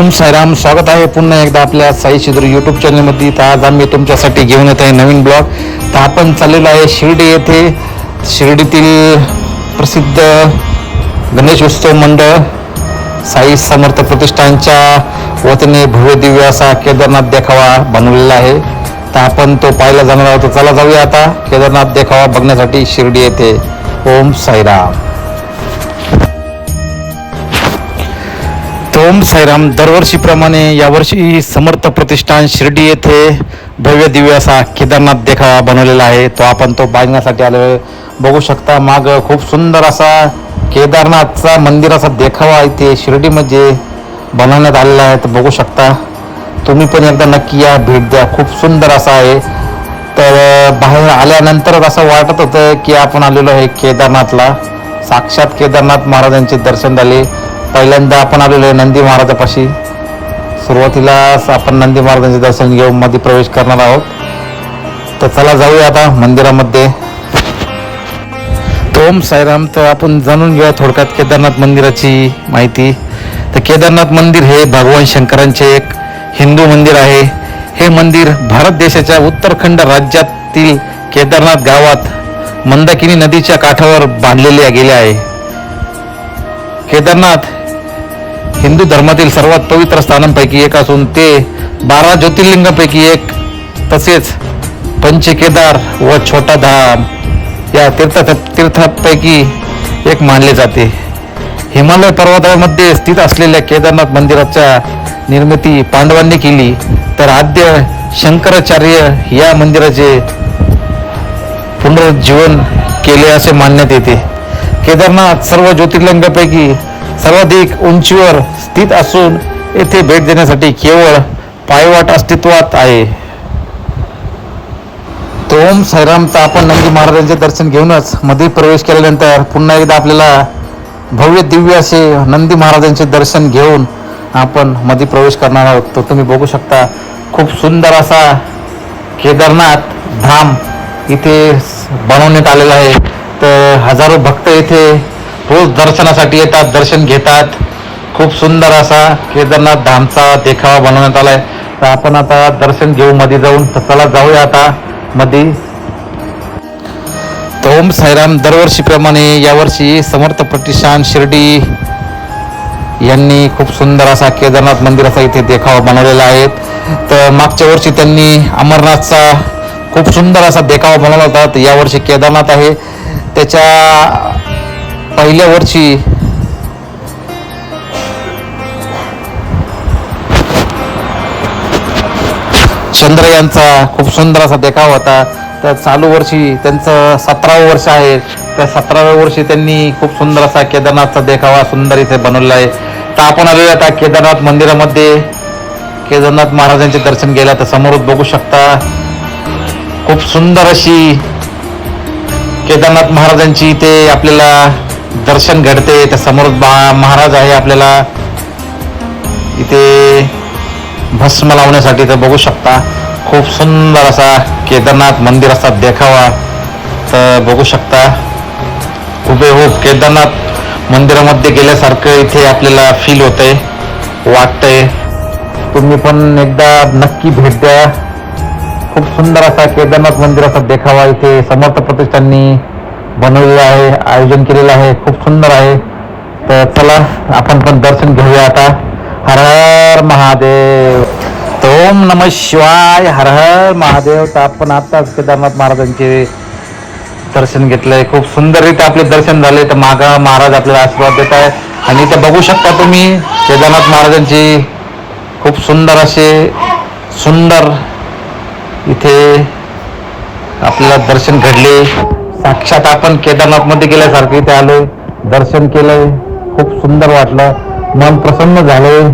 ओम साईराम स्वागत आहे पुन्हा एकदा आपल्या साई शिदूर यूट्यूब चॅनलमध्ये तर आज आम्ही तुमच्यासाठी घेऊन येत आहे नवीन ब्लॉग तर आपण चाललेलो आहे शिर्डी येथे. शिर्डीतील प्रसिद्ध गणेश उत्सव मंडळ साई समर्थ प्रतिष्ठानच्या वतीने भव्य दिव्य असा केदारनाथ देखावा बनवलेला आहे. तर आपण तो पाहायला जाणार आहोत. चला जाऊया आता. केदारनाथ देखावा बघण्यासाठी शिर्डी येथे. ओम साईराम. ओम साईराम. दरवर्षीप्रमाणे यावर्षी समर्थ प्रतिष्ठान शिर्डी येथे भव्य दिव्य असा केदारनाथ देखावा बनवलेला आहे. तो आपण तो पाहण्यासाठी आलो आहे. बघू शकता माग खूप सुंदर असा केदारनाथचा मंदिराचा देखावा इथे शिर्डीमध्ये बनवण्यात आलेला आहे. तर बघू शकता तुम्ही पण एकदा नक्की या भेट द्या. खूप सुंदर असा आहे. तर बाहेर आल्यानंतरच असं वाटत होतं की आपण आलेलो आहे केदारनाथला. साक्षात केदारनाथ महाराजांचे दर्शन झाले. पहिल्यांदा आपण आलेलो आहे नंदी महाराजापाशी. सुरुवातीला आपण नंदी महाराजांचे दर्शन घेऊन मध्ये प्रवेश करणार आहोत. तर चला जाऊया आता मंदिरामध्ये. ओम साईराम तर आपण जाणून घेऊया थोडक्यात केदारनाथ मंदिराची माहिती. तर केदारनाथ मंदिर हे भगवान शंकरांचे एक हिंदू मंदिर आहे. हे मंदिर भारत देशाच्या उत्तराखंड राज्यातील केदारनाथ गावात मंदाकिनी नदीच्या काठावर बांधलेले गेले आहे. केदारनाथ हिंदू धर्मातील सर्वात पवित्र स्थानांपैकी एक असून ते बारा ज्योतिर्लिंगापैकी एक तसेच पंचकेदार व छोटा धाम या तीर्थ तीर्थापैकी एक मानले जाते. हिमालय पर्वतामध्ये स्थित असलेल्या केदारनाथ मंदिराच्या निर्मिती पांडवांनी केली तर आद्य शंकराचार्य या मंदिराचे पुनरुज्जीवन केले असे मानण्यात येते. केदारनाथ सर्व ज्योतिर्लिंगापैकी सर्वाधिक उंचीवर स्थित असून येथे भेट देण्यासाठी केवळ पायवाट अस्तित्वात आहे. तोम ओम साईरामचा आपण नंदी महाराजांचे दर्शन घेऊनच मध्ये प्रवेश केल्यानंतर पुन्हा एकदा आपल्याला भव्य दिव्य असे नंदी महाराजांचे दर्शन घेऊन आपण मध्ये प्रवेश करणार आहोत. तो तुम्ही बघू शकता खूप सुंदर असा केदारनाथ धाम इथे बनवण्यात आलेला आहे. तर हजारो भक्त इथे रोज दर्शनासाठी येतात दर्शन घेतात. खूप सुंदर असा केदारनाथ धामचा देखावा बनवण्यात आला आहे तर आपण आता दर्शन घेऊ मध्ये जाऊन. तर चला जाऊया आता मध्ये तर ओम साईराम दरवर्षीप्रमाणे यावर्षी समर्थ प्रतिष्ठान शिर्डी यांनी खूप सुंदर असा केदारनाथ मंदिराचा इथे देखावा बनवलेला आहे. तर मागच्या वर्षी त्यांनी अमरनाथचा खूप सुंदर असा देखावा बनवला होता. तर यावर्षी केदारनाथ आहे. त्याच्या पहिल्या वर्षी. चंद्रयानचा खूप सुंदर असा देखावा होता. त्या चालू वर्षी त्यांचं सतरावं वर्ष आहे. त्या सतराव्या वर्षी त्यांनी खूप सुंदर असा केदारनाथचा देखावा सुंदर इथे बनवला आहे. तर आपण आलेलो आता केदारनाथ मंदिरामध्ये. केदारनाथ महाराजांचे दर्शन केलं तर समोरच बघू शकता. खूप सुंदर अशी केदारनाथ महाराजांची इथे आपल्याला दर्शन घडते तर समोर महाराज आहे आपल्याला. इथे भस्म लावण्यासाठी तर बघू शकता. खूप सुंदर असा केदारनाथ मंदिर असा देखावा. तर बघू शकता. हुबेहूब हो, केदारनाथ मंदिरामध्ये गेल्यासारखं इथे आपल्याला फील होतंय वाटतंय. तुम्ही पण एकदा नक्की भेट द्या. खूप सुंदर असा केदारनाथ मंदिराचा देखावा इथे. समर्थ प्रतिष्ठाननी बनवलेलं आहे आयोजन केलेलं आहे खूप सुंदर आहे. तर चला आपण पण दर्शन घेऊया आता. हर हर महादेव. ओम नम शिवाय हर हर महादेव. तर आपण आताच केदारनाथ महाराजांचे दर्शन घेतलंय. खूप सुंदररीत्या आपले दर्शन झाले. तर मागा महाराज आपल्याला आशीर्वाद देत आहे आणि इथे बघू शकता तुम्ही केदारनाथ महाराजांची खूप सुंदर असे सुंदर इथे आपल्याला दर्शन घडले. साक्षात आपण केदारनाथमध्ये गेल्यासारखं इथे आलोय दर्शन केलंय खूप सुंदर वाटलं मन प्रसन्न झालंय.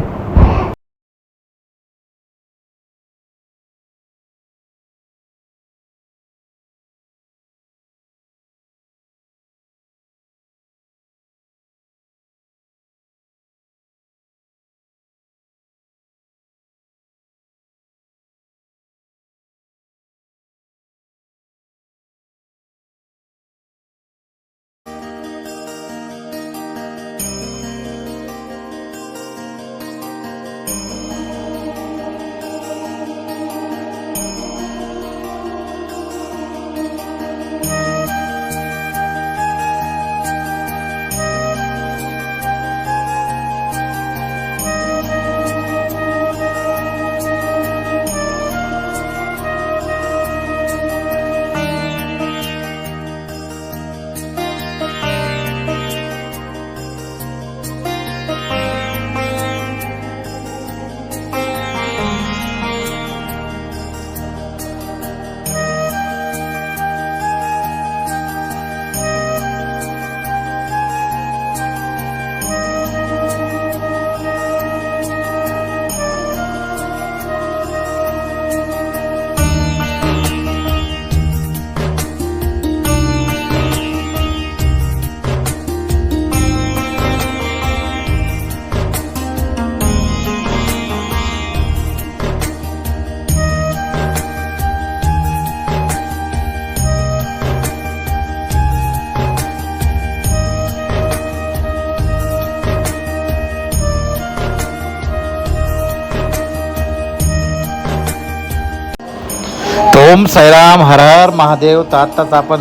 ओम साईराम हर हर महादेव. तर आत्ताच आपण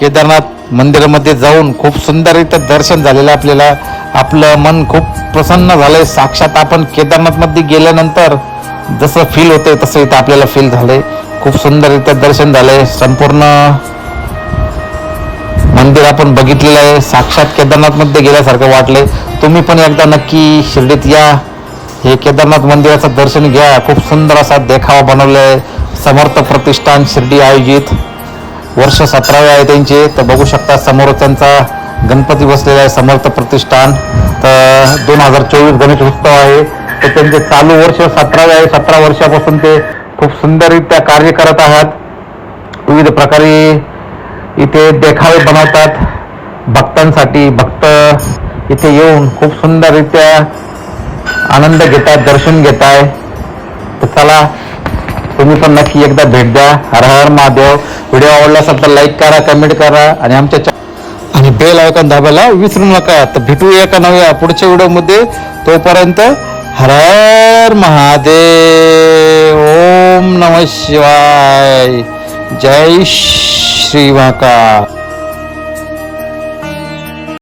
केदारनाथ मंदिरामध्ये जाऊन खूप सुंदर इथं दर्शन झालेलं आहे आपल्याला. आपलं मन खूप प्रसन्न झालंय. साक्षात आपण केदारनाथमध्ये गेल्यानंतर जसं फील होते तसं इथं आपल्याला फील झालंय. खूप सुंदर इथं दर्शन झालंय. संपूर्ण मंदिर आपण बघितलेलं आहे. साक्षात केदारनाथमध्ये गेल्यासारखं वाटलंय. तुम्ही पण एकदा नक्की शिर्डीत या. हे केदारनाथ मंदिराचं दर्शन घ्या. खूप सुंदर असा देखावा बनवला आहे समर्थ प्रतिष्ठान शिर्डी आयोजित वर्ष सतरावे आहे त्यांचे. तर बघू शकता समोर त्यांचा गणपती बसलेला आहे समर्थ प्रतिष्ठान. तर दोन हजार चोवीस गणेश उत्सव आहे. तर त्यांचे चालू वर्ष सतरावे आहे. सतरा वर्षापासून ते खूप सुंदररित्या कार्य करत आहात. विविध प्रकारे इथे देखावे बनवतात. भक्तांसाठी भक्त इथे येऊन खूप सुंदररित्या आनंद घेतात दर्शन घेत आहे तर चला तुम्ही पण नक्की एकदा भेट द्या. हर हर महादेव. व्हिडिओ आवडला असेल तर लाईक करा कमेंट करा आणि आमच्या आणि बेल आयकॉन दाबायला विसरू नका. तर भेटू एका नव्या पुढच्या व्हिडिओमध्ये तोपर्यंत हर हर महादेव. ओम नम शिवाय. जय श्री महाकाल.